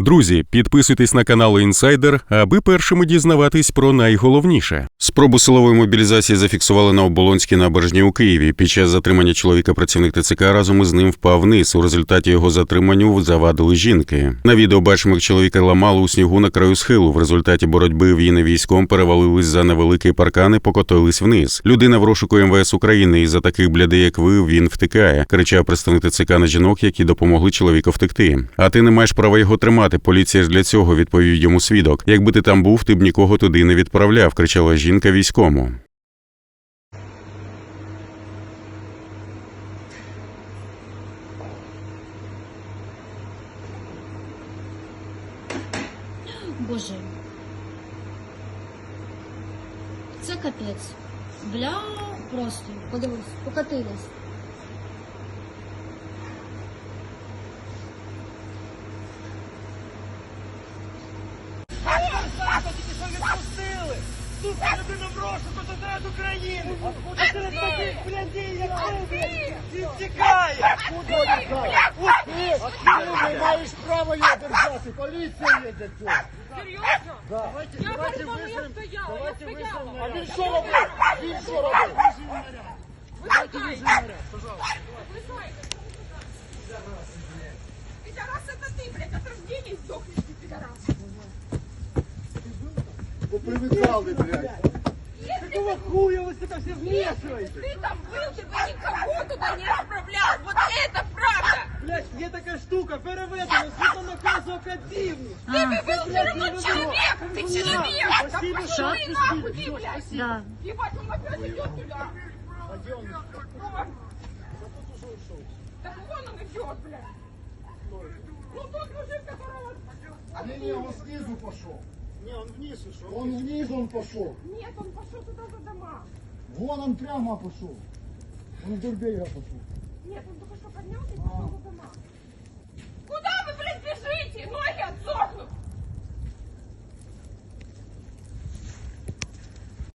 Друзі, підписуйтесь на канал Інсайдер, аби першими дізнаватись про найголовніше. Спробу силової мобілізації зафіксували на Оболонській набережні у Києві. Під час затримання чоловіка працівник ТЦК разом із ним впав вниз. У результаті його затриманню завадили жінки. На відео бачимо, як чоловіка ламали у снігу на краю схилу. В результаті боротьби він військом перевалились за невеликий паркан і покотились вниз. Людина в розшуку МВС України. І за таких блядей, як ви, він втикає. кричав представник ТЦК на жінок, які допомогли чоловіку втекти. А ти не маєш права його тримати. Поліція ж для цього відповів йому свідок. Якби ти там був, ти б нікого туди не відправляв, кричала жінка війському. Боже. Це капець. Бля, просто. Подивись, покатились. Сука, тільки що відпустили! Сука, людина в розшуку за України! А серед таких блядей, як ти, він тікає! Ти не маєш права його держати, поліція є для цього. Серйозно? Давайте, Я давайте перед вами я визовемо- стояла, я давайте стояла. визовемо наряд. А він що робив? Він що робив? Давайте визовемо наряд, пожалуйста. Вы знаете. Пидорас это ты, блядь, от рождения сдохнешь, ты пидорас. Попривикали, блядь. Какого хуя вы сюда все вмешиваете? Ты там был, ты бы никого туда не отправлял. Вот это правда. Блядь, є така штука, переведена, згідно наказу академії. Ты бы был все равно человек. Ты человек. Да Спасибо, пошел шаг, ты спасибо, нахуй, ты, всё, блядь. Да. Ебать, он опять идет туда. Вот. Так вон он идет, блядь. Ну тот мужик, которого... Він його знизу пішов. Ні, он вниз ушел. Он вниз он пошел. Нет, он пошел туда за дома. Вон он прямо пошел. Он вдоль берега пошел. Нет, он только что поднялся и пошел